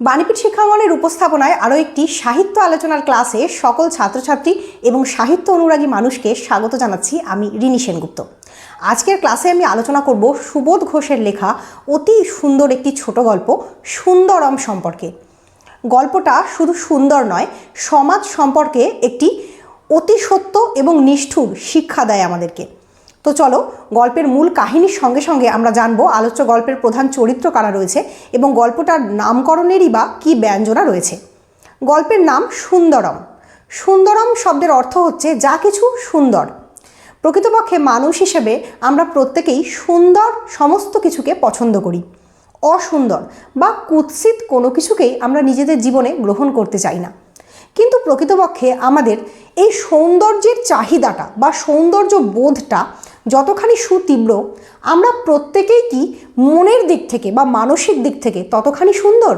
বাণীপীঠ শিক্ষাঙ্গনের উপস্থাপনায় আরও একটি সাহিত্য আলোচনার ক্লাসে সকল ছাত্রছাত্রী এবং সাহিত্য অনুরাগী মানুষকে স্বাগত জানাচ্ছি আমি রিনি সেনগুপ্ত। আজকের ক্লাসে আমি আলোচনা করব সুবোধ ঘোষের লেখা অতি সুন্দর একটি ছোট গল্প, সুন্দরম সম্পর্কে। গল্পটা শুধু সুন্দর নয়, সমাজ সম্পর্কে একটি অতি সত্য এবং নিষ্ঠুর শিক্ষা দেয় আমাদেরকে। তো চলো, গল্পের মূল কাহিনীর সঙ্গে সঙ্গে আমরা জানব আলোচ্য গল্পের প্রধান চরিত্র কারা রয়েছে এবং গল্পটার নামকরণেরই বা কী ব্যঞ্জনা রয়েছে। গল্পের নাম সুন্দরম। সুন্দরম শব্দের অর্থ হচ্ছে যা কিছু সুন্দর। প্রকৃতপক্ষে মানুষ হিসেবে আমরা প্রত্যেকেই সুন্দর সমস্ত কিছুকে পছন্দ করি। অসুন্দর বা কুৎসিত কোনো কিছুকেই আমরা নিজেদের জীবনে গ্রহণ করতে চাই না। কিন্তু প্রকৃতপক্ষে আমাদের এই সৌন্দর্যের চাহিদাটা বা সৌন্দর্য বোধটা যতখানি সুতীব্র, আমরা প্রত্যেকেই কি মনের দিক থেকে বা মানসিক দিক থেকে ততখানি সুন্দর?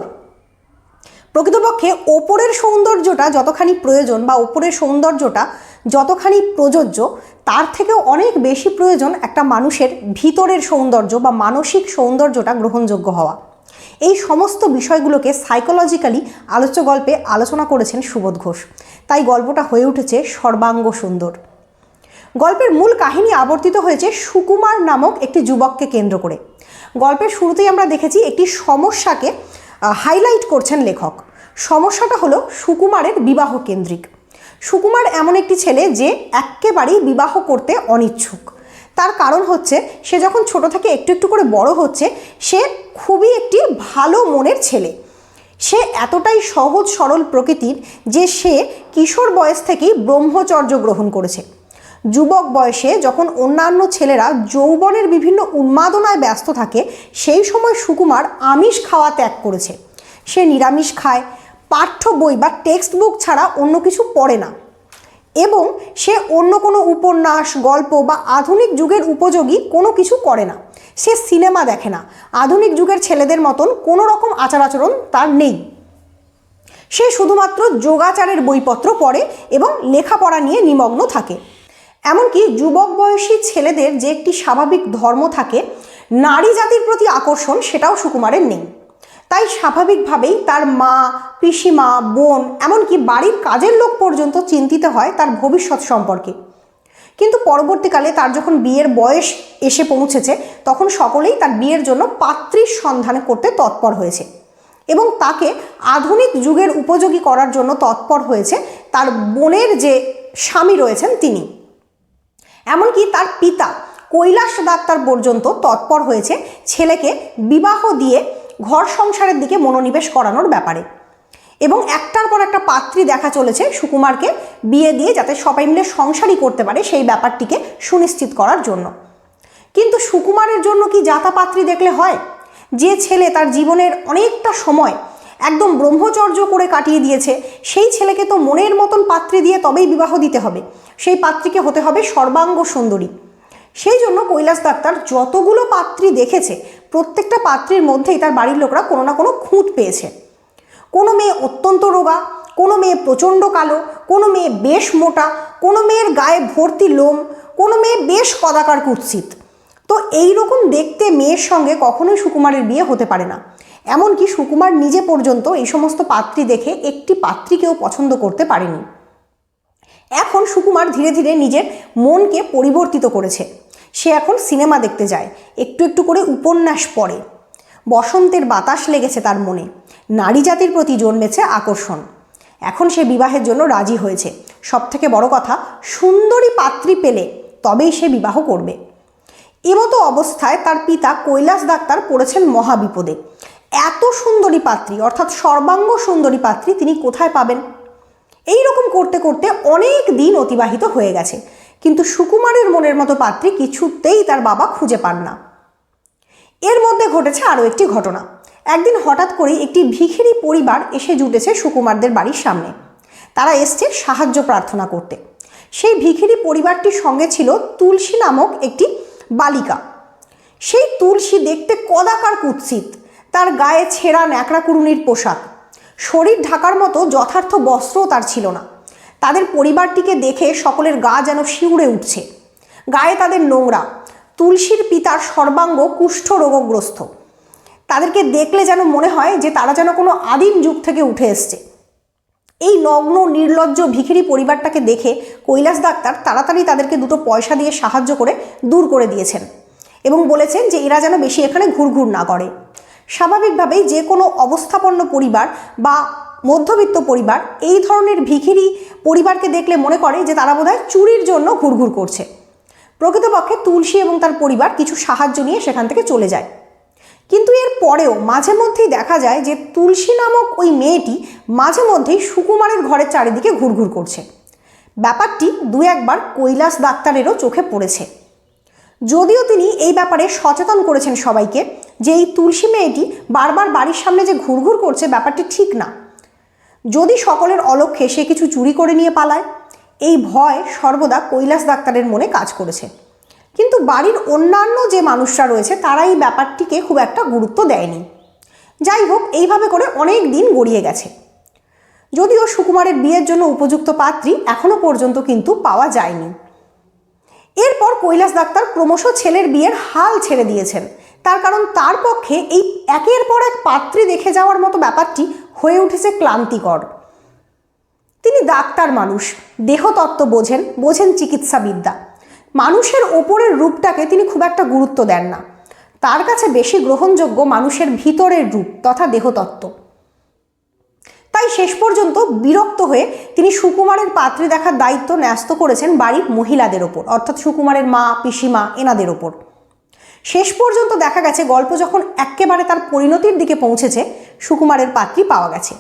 প্রকৃতপক্ষে ওপরের সৌন্দর্যটা যতখানি প্রয়োজন বা ওপরের সৌন্দর্যটা যতখানি প্রযোজ্য, তার থেকেও অনেক বেশি প্রয়োজন একটা মানুষের ভিতরের সৌন্দর্য বা মানসিক সৌন্দর্যটা গ্রহণযোগ্য হওয়া। এই সমস্ত বিষয়গুলোকে সাইকোলজিক্যালি আলোচ্য গল্পে আলোচনা করেছেন সুবোধ ঘোষ। তাই গল্পটা হয়ে উঠেছে সর্বাঙ্গ সুন্দর। গল্পের মূল কাহিনী আবর্তিত হয়েছে সুকুমার নামক একটি যুবককে কেন্দ্র করে। গল্পের শুরুতেই আমরা দেখেছি একটি সমস্যাকে হাইলাইট করছেন লেখক। সমস্যাটা হলো সুকুমারের বিবাহ কেন্দ্রিক। সুকুমার এমন একটি ছেলে যে একেবারেই বিবাহ করতে অনিচ্ছুক। তার কারণ হচ্ছে, সে যখন ছোট থেকে একটু একটু করে বড় হচ্ছে, সে খুবই একটি ভালো মনের ছেলে। সে এতটাই সহজ সরল প্রকৃতির যে সে কিশোর বয়স থেকেই ব্রহ্মচর্য গ্রহণ করেছে। যুবক বয়সে যখন অন্যান্য ছেলেরা যৌবনের বিভিন্ন উন্মাদনায় ব্যস্ত থাকে, সেই সময় সুকুমার আমিষ খাওয়া ত্যাগ করেছে। সে নিরামিষ খায়, পাঠ্য বই বা টেক্সট বুক ছাড়া অন্য কিছু পড়ে না। এবং সে অন্য কোনো উপন্যাস, গল্প বা আধুনিক যুগের উপযোগী কোনো কিছু করে না। সে সিনেমা দেখে না। আধুনিক যুগের ছেলেদের মতন কোনো রকম আচার আচরণ তার নেই। সে শুধুমাত্র যোগাচারের বইপত্র পড়ে এবং লেখাপড়া নিয়ে নিমগ্ন থাকে। এমনকি যুবক বয়সী ছেলেদের যে একটি স্বাভাবিক ধর্ম থাকে, নারী জাতির প্রতি আকর্ষণ সেটাও সুকুমারের নেই। তাই স্বাভাবিকভাবেই তার মা, পিসিমা, বোন, এমনকি বাড়ির কাজের লোক পর্যন্ত চিন্তিত হয় তার ভবিষ্যৎ সম্পর্কে। কিন্তু পরবর্তীকালে তার যখন বিয়ের বয়স এসে পৌঁছেছে, তখন সকলেই তার বিয়ের জন্য পাত্রীর সন্ধান করতে তৎপর হয়েছে এবং তাকে আধুনিক যুগের উপযোগী করার জন্য তৎপর হয়েছে তার বোনের যে স্বামী রয়েছেন তিনি। এমনকি তার পিতা কৈলাস ডাক্তার পর্যন্ত তৎপর হয়েছে ছেলেকে বিবাহ দিয়ে ঘর সংসারের দিকে মনোনিবেশ করানোর ব্যাপারে। এবং একটার পর একটা পাত্রী দেখা চলেছে সুকুমারকে বিয়ে দিয়ে যাতে সবাই মিলে সংসারই করতে পারে সেই ব্যাপারটিকে সুনিশ্চিত করার জন্য। কিন্তু সুকুমারের জন্য কি জাতা পাত্রী দেখলে হয়? যে ছেলে তার জীবনের অনেকটা সময় একদম ব্রহ্মচর্য করে কাটিয়ে দিয়েছে। সেই ছেলেকে তো মনের মতন পাত্রী দিয়ে তবেই বিবাহ দিতে হবে। সেই পাত্রীকে হতে হবে সর্বাঙ্গ সুন্দরী। সেই জন্য কৈলাস ডাক্তার যতগুলো পাত্রী দেখেছে, প্রত্যেকটা পাত্রীর মধ্যেই তার বাড়ির লোকরা কোনো না কোনো খুঁত পেয়েছে। কোনো মেয়ে অত্যন্ত রোগা, কোনো মেয়ে প্রচণ্ড কালো, কোনো মেয়ে বেশ মোটা, কোনো মেয়ের গায়ে ভর্তি লোম, কোনো মেয়ে বেশ কদাকার কুৎসিত। তো এই রকম দেখতে মেয়ের সঙ্গে কখনোই সুকুমারের বিয়ে হতে পারে না। এমনকি সুকুমার নিজে পর্যন্ত এই সমস্ত পাত্রী দেখে একটি পাত্রীকেও পছন্দ করতে পারেনি। এখন সুকুমার ধীরে ধীরে নিজের মনকে পরিবর্তিত করেছে। সে এখন সিনেমা দেখতে যায়। একটু একটু করে উপন্যাস পড়ে। বসন্তের বাতাস লেগেছে তার মনে। নারী জাতির প্রতি জন্মেছে আকর্ষণ। এখন সে বিবাহের জন্য রাজি হয়েছে। সবথেকে বড় কথা, সুন্দরী পাত্রী পেলে তবেই সে বিবাহ করবে। এমতো অবস্থায় তার পিতা কৈলাস ডাক্তার পড়েছেন মহাবিপদে। এত সুন্দরী পাত্রী, অর্থাৎ সর্বাঙ্গ সুন্দরী পাত্রী তিনি কোথায় পাবেন? এই রকম করতে করতে অনেক দিন অতিবাহিত হয়ে গেছে। কিন্তু সুকুমারের মনের মতো পাত্রী কিছুতেই তার বাবা খুঁজে পান না। এর মধ্যে ঘটেছে আরও একটি ঘটনা। একদিন হঠাৎ করেই একটি ভিখিরি পরিবার এসে জুটেছে সুকুমারদের বাড়ির সামনে। তারা এসছে সাহায্য প্রার্থনা করতে। সেই ভিখিরি পরিবারটির সঙ্গে ছিল তুলসী নামক একটি বালিকা। সেই তুলসী দেখতে কদাকার কুৎসিত। তার গায়ে ছেঁড়া ন্যাকড়া কুড়ুনির পোশাক। শরীর ঢাকার মতো যথার্থ বস্ত্রও তার ছিল না। তাদের পরিবারটিকে দেখে সকলের গা যেন শিউড়ে উঠছে। গায়ে তাদের নোংরা। তুলসীর পিতার সর্বাঙ্গ কুষ্ঠ রোগগ্রস্ত। তাদেরকে দেখলে যেন মনে হয় যে তারা যেন কোনো আদিম যুগ থেকে উঠে এসছে। এই নগ্ন, নির্লজ্জ, ভিখিরি পরিবারটাকে দেখে কৈলাস ডাক্তার তাড়াতাড়ি তাদেরকে দুটো পয়সা দিয়ে সাহায্য করে দূর করে দিয়েছেন এবং বলেছেন যে এরা যেন বেশি এখানে ঘুরঘুর না করে। স্বাভাবিকভাবেই যে কোনো অবস্থাপন্ন পরিবার বা মধ্যবিত্ত পরিবার এই ধরনের ভিখিরি পরিবারকে দেখলে মনে করে যে তারা বোধহয় চুরির জন্য ঘুরঘুর করছে। প্রকৃতপক্ষে তুলসী এবং তার পরিবার কিছু সাহায্য নিয়ে সেখান থেকে চলে যায়। কিন্তু এর পরেও মাঝে মধ্যেই দেখা যায় যে তুলসী নামক ওই মেয়েটি মাঝে মধ্যেই সুকুমারের ঘরের চারিদিকে ঘুরঘুর করছে। ব্যাপারটি দু একবার কৈলাস ডাক্তারেরও চোখে পড়েছে। যদিও তিনি এই ব্যাপারে সচেতন করেছেন সবাইকে যে এই তুলসী মেয়েটি বারবার বাড়ির সামনে যে ঘুরঘুর করছে ব্যাপারটি ঠিক না। যদি সকলের অলক্ষ্যে সে কিছু চুরি করে নিয়ে পালায়, এই ভয় সর্বদা কৈলাস ডাক্তারের মনে কাজ করেছে। কিন্তু বাড়ির অন্যান্য যে মানুষরা রয়েছে তারা এই ব্যাপারটিকে খুব একটা গুরুত্ব দেয়নি। যাই হোক, এইভাবে করে অনেক দিন গড়িয়ে গেছে। যদিও সুকুমারের বিয়ের জন্য উপযুক্ত পাত্রী এখনও পর্যন্ত কিন্তু পাওয়া যায়নি। এরপর কৈলাস ডাক্তার ক্রমশ ছেলের বিয়ের হাল ছেড়ে দিয়েছেন। তার কারণ তার পক্ষে এই একের পর এক পাত্রী দেখে যাওয়ার মতো ব্যাপারটি হয়ে উঠেছে ক্লান্তিকর। তিনি ডাক্তার মানুষ, দেহতত্ত্ব বোঝেন বোঝেন চিকিৎসাবিদ্যা। মানুষের ওপরের রূপটাকে তিনি খুব একটা গুরুত্ব দেন না। তার কাছে বেশি গ্রহণযোগ্য মানুষের ভিতরের রূপ তথা দেহতত্ত্ব। তাই শেষ পর্যন্ত বিরক্ত হয়ে তিনি সুকুমারের পাত্রী দেখার দায়িত্ব ন্যস্ত করেছেন বাড়ির মহিলাদের ওপর, অর্থাৎ সুকুমারের মা, পিসিমা, এনাদের ওপর। শেষ পর্যন্ত দেখা গেছে গল্প যখন একেবারে তার পরিণতির দিকে পৌঁছেছে, সুকুমারের পাত্রী পাওয়া গেছে।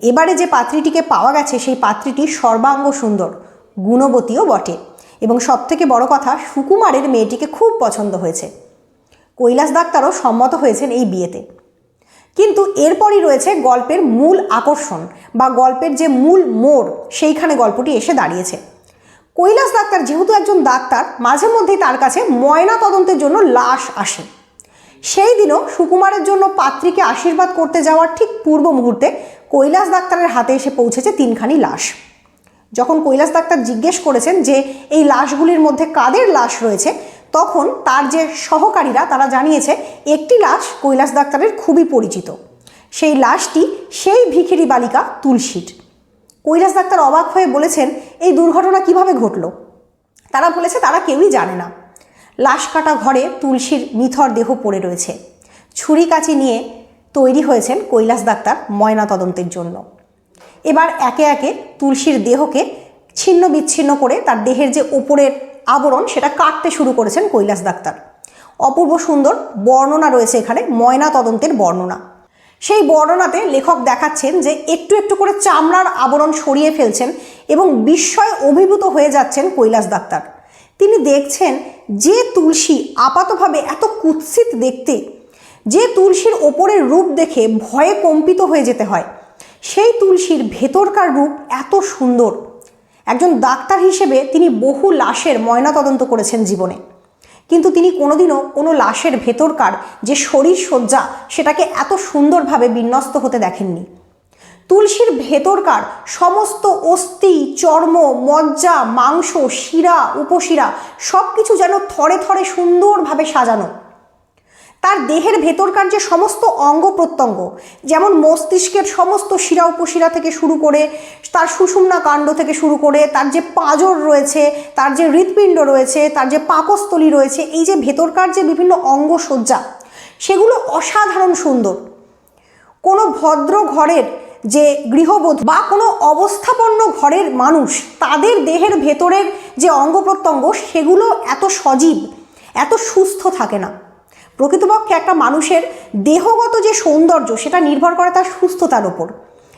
এবারে যে পাত্রীটিকে পাওয়া গেছে, সেই পাত্রীটি সর্বাঙ্গ সুন্দর, গুণবতীও বটে। এবং সবথেকে বড় কথা, সুকুমারের মেয়েটিকে খুব পছন্দ হয়েছে। কৈলাস ডাক্তারও সম্মত হয়েছেন এই বিয়েতে। কিন্তু এরপরই রয়েছে গল্পের মূল আকর্ষণ বা গল্পের যে মূল মোড়, সেইখানে গল্পটি এসে দাঁড়িয়েছে। কৈলাস ডাক্তার যেহেতু একজন ডাক্তার, মাঝে মধ্যেই তার কাছে ময়না তদন্তের জন্য লাশ আসে। সেই দিনও সুকুমারের জন্য পাত্রীকে আশীর্বাদ করতে যাওয়ার ঠিক পূর্ব মুহূর্তে কৈলাস ডাক্তারের হাতে এসে পৌঁছেছে তিনখানি লাশ। যখন কৈলাস ডাক্তার জিজ্ঞেস করেছেন যে, এই লাশগুলির মধ্যে কাদের লাশ রয়েছে? তখন তার যে সহকারীরা, তারা জানিয়েছে, একটি লাশ কৈলাস ডাক্তারের খুবই পরিচিত। সেই লাশটি সেই ভিখিরি বালিকা তুলসীর। কৈলাস ডাক্তার অবাক হয়ে বলেছেন, এই দুর্ঘটনা কীভাবে ঘটলো? তারা বলেছে, তারা কেউই জানে না। লাশ কাটা ঘরে তুলসীর নিথর দেহ পড়ে রয়েছে। ছুরি কাচি নিয়ে তৈরি হয়েছেন কৈলাস ডাক্তার ময়না তদন্তের জন্য। এবার একে একে তুলসীর দেহকে ছিন্ন বিচ্ছিন্ন করে তার দেহের যে ওপরের আবরণ, সেটা কাটতে শুরু করেছেন কৈলাস ডাক্তার। অপূর্ব সুন্দর বর্ণনা রয়েছে এখানে ময়না তদন্তের বর্ণনা। সেই বর্ণনাতে লেখক দেখাচ্ছেন যে একটু একটু করে চামড়ার আবরণ সরিয়ে ফেলছেন এবং বিস্ময় অভিভূত হয়ে যাচ্ছেন কৈলাস ডাক্তার তিনি দেখছেন যে তুলসী আপাতভাবে এত কুৎসিত দেখতে, যে তুলসীর ওপরের রূপ দেখে ভয়ে কম্পিত হয়ে যেতে হয়। সেই তুলসীর ভেতরকার রূপ এত সুন্দর। একজন ডাক্তার হিসেবে তিনি বহু লাশের ময়নাতদন্ত করেছেন জীবনে। কিন্তু তিনি কোনোদিনও কোনো লাশের ভেতরকার যে শরীর সজ্জা সেটাকে এত সুন্দরভাবে বিন্যস্ত হতে দেখেননি। তুলসীর ভেতরকার সমস্ত অস্থি, চর্ম, মজ্জা, মাংস, শিরা, উপশিরা সব কিছু যেন থরে থরে সুন্দরভাবে সাজানো। তার দেহের ভেতরকার যে সমস্ত অঙ্গ প্রত্যঙ্গ, যেমন মস্তিষ্কের সমস্ত শিরা উপশিরা থেকে শুরু করে, তার সুষুম্না কাণ্ড থেকে শুরু করে, তার যে পাঁজর রয়েছে, তার যে হৃৎপিণ্ড রয়েছে, তার যে পাকস্থলী রয়েছে, এই যে ভেতরকার যে বিভিন্ন অঙ্গ সজ্জা সেগুলো অসাধারণ সুন্দর। কোনো ভদ্র ঘরের যে গৃহবধূ বা কোনো অবস্থাপন্ন ঘরের মানুষ, তাদের দেহের ভেতরের যে অঙ্গ প্রত্যঙ্গ, সেগুলো এত সজীব, এত সুস্থ থাকে না। প্রকৃতপক্ষে একটা মানুষের দেহগত যে সৌন্দর্য, সেটা নির্ভর করে তার সুস্থতার ওপর।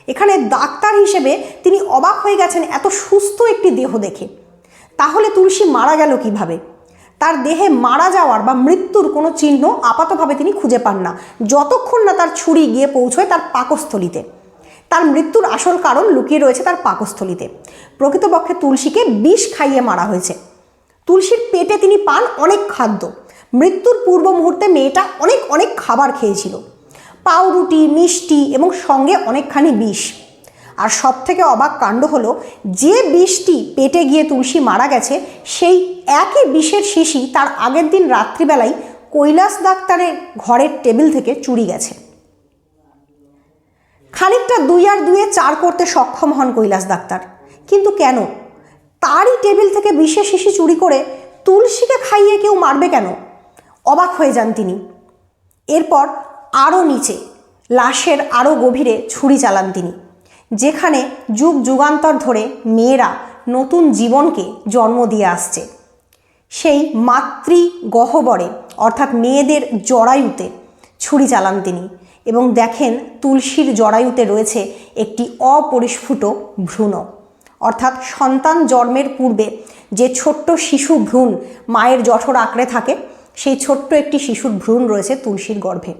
এখানে ডাক্তার হিসেবে তিনি অবাক হয়ে গেছেন এত সুস্থ একটি দেহ দেখে। তাহলে তুলসী মারা গেল কীভাবে? তার দেহে মারা যাওয়ার বা মৃত্যুর কোনো চিহ্ন আপাতভাবে তিনি খুঁজে পান না। যতক্ষণ না তার ছুরি গিয়ে পৌঁছয় তার পাকস্থলিতে। তার মৃত্যুর আসল কারণ লুকিয়ে রয়েছে তার পাকস্থলিতে। প্রকৃতপক্ষে তুলসীকে বিষ খাইয়ে মারা হয়েছে। তুলসীর পেটে তিনি পান অনেক খাদ্য। মৃত্যুর পূর্ব মুহূর্তে মেয়েটা অনেক অনেক খাবার খেয়েছিল। পাউরুটি, মিষ্টি এবং সঙ্গে অনেকখানি বিষ। আর সব থেকে অবাক কাণ্ড হলো, যে বিষটি পেটে গিয়ে তুলসী মারা গেছে, সেই একই বিষের শিশি তার আগের দিন রাত্রিবেলায় কৈলাস ডাক্তারের ঘরের টেবিল থেকে চুরি গেছে। খানিকটা দুই আর দুয়ে চার করতে সক্ষম হন কৈলাস ডাক্তার। কিন্তু কেন? তারই টেবিল থেকে বিশেষ শিশি চুরি করে তুলসীকে খাইয়ে কেউ মারবে কেন? অবাক হয়ে যান তিনি। এরপর আরও নিচে, লাশের আরও গভীরে ছুরি চালান তিনি, যেখানে যুগ যুগান্তর ধরে মেয়েরা নতুন জীবনকে জন্ম দিয়ে আসছে। সেই মাতৃ গহ্বরে অর্থাৎ মেয়েদের জরায়ুতে ছুরি চালান তিনি এবং দেখেন তুলসীর জরায়ুতে রয়েছে একটি অপরিস্ফুট ভ্রূণ। অর্থাৎ সন্তান জন্মের পূর্বে যে ছোট্ট শিশু ভ্রূণ মায়ের জঠর আঁকড়ে থাকে সেই ছোট্ট একটি শিশুর ভ্রূণ রয়েছে তুলসীর গর্ভে।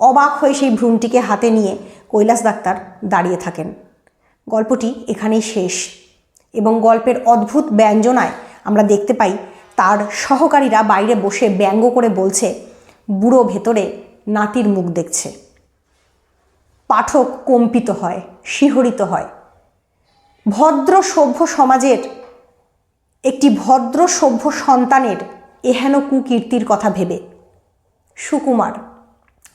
অবাক হয়ে সেই ভ্রূণটিকে হাতে নিয়ে কৈলাস ডাক্তার দাঁড়িয়ে থাকেন। গল্পটি এখানেই শেষ এবং গল্পের অদ্ভুত ব্যঞ্জনায় আমরা দেখতে পাই, তার সহকারীরা বাইরে বসে ব্যঙ্গ করে বলছে, বুড়ো ভেতরে নাতির মুখ দেখছে। পাঠক কম্পিত হয়, শিহরিত হয়। ভদ্র সভ্য সমাজের একটি ভদ্র সভ্য সন্তানের এহেন কুকীর্তির কথা ভেবে। সুকুমার,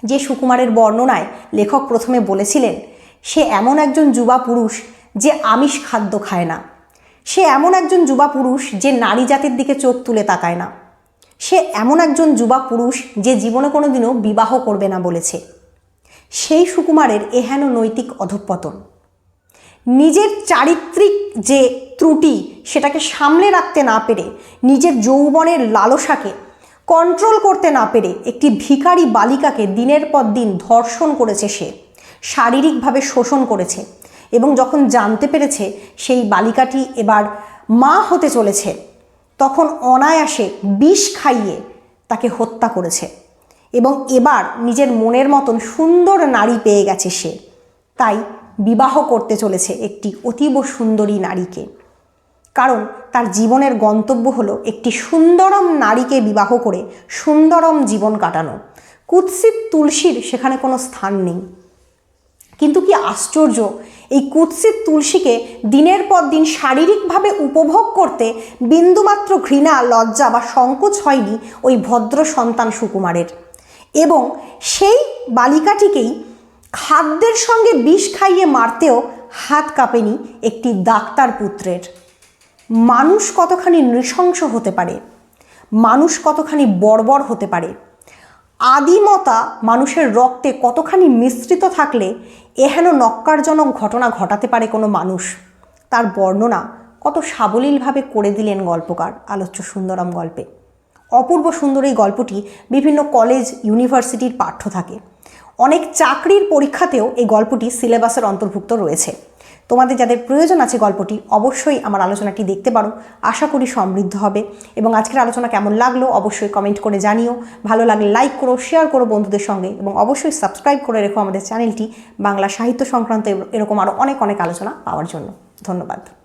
যে সুকুমারের বর্ণনায় লেখক প্রথমে বলেছিলেন, সে এমন একজন যুবা পুরুষ যে আমিষ খাদ্য খায় না। সে এমন একজন যুবা পুরুষ যে নারী জাতির দিকে চোখ তুলে তাকায় না। সে এমন একজন যুবা পুরুষ যে জীবনে কোনো দিনও বিবাহ করবে না, বলেছে। সেই সুকুমারের এহেন নৈতিক অধঃপতন। নিজের চারিত্রিক যে ত্রুটি সেটাকে সামলে রাখতে না পেরে, নিজের যৌবনের লালসাকে কন্ট্রোল করতে না পেরে একটি ভিখারি বালিকাকে দিনের পর দিন ধর্ষণ করেছে সে, শারীরিকভাবে শোষণ করেছে এবং যখন জানতে পেরেছে সেই বালিকাটি এবার মা হতে চলেছে, তখন অনায়াসে বিষ খাইয়ে তাকে হত্যা করেছে এবং এবার নিজের মনের মতন সুন্দর নারী পেয়ে গেছে সে। তাই বিবাহ করতে চলেছে একটি অতীব সুন্দরী নারীকে। কারণ তার জীবনের গন্তব্য হলো একটি সুন্দরম নারীকে বিবাহ করে সুন্দরম জীবন কাটানো। কুৎসিত তুলসীর সেখানে কোনো স্থান নেই। কিন্তু কি আশ্চর্য, এই কুৎসিত তুলসীকে দিনের পর দিন শারীরিকভাবে উপভোগ করতে বিন্দুমাত্র ঘৃণা, লজ্জা বা সংকোচ হয়নি ওই ভদ্র সন্তান সুকুমারের। এবং সেই বালিকাটিকেই খাদ্যের সঙ্গে বিষ খাইয়ে মারতেও হাত কাঁপেনি একটি ডাক্তার পুত্রের। মানুষ কতখানি নৃশংস হতে পারে? মানুষ কতখানি বর্বর হতে পারে? আদিমতা মানুষের রক্তে কতখানি মিশ্রিত থাকলে এহেন নক্কারজনক ঘটনা ঘটাতে পারে কোনো মানুষ? তার বর্ণনা কত সাবলীলভাবে করে দিলেন গল্পকার আলোচ্য সুন্দরম গল্পে। অপূর্ব সুন্দর এই গল্পটি বিভিন্ন কলেজ, ইউনিভার্সিটির পাঠ্য থাকে। অনেক চাকরির পরীক্ষাতেও এই গল্পটি সিলেবাসের অন্তর্ভুক্ত রয়েছে। তোমাদের যাদের প্রয়োজন আছে গল্পটি, অবশ্যই আমার আলোচনাটি দেখতে পারো। আশা করি সমৃদ্ধ হবে। এবং আজকের আলোচনা কেমন লাগল, অবশ্যই কমেন্ট করে জানিও। ভালো লাগলে লাইক করো শেয়ার করো বন্ধুদের সঙ্গে। এবং অবশ্যই সাবস্ক্রাইব করে রেখো আমাদের চ্যানেলটি বাংলা সাহিত্য সংক্রান্ত এরকম আরও অনেক অনেক আলোচনা পাওয়ার জন্য। ধন্যবাদ।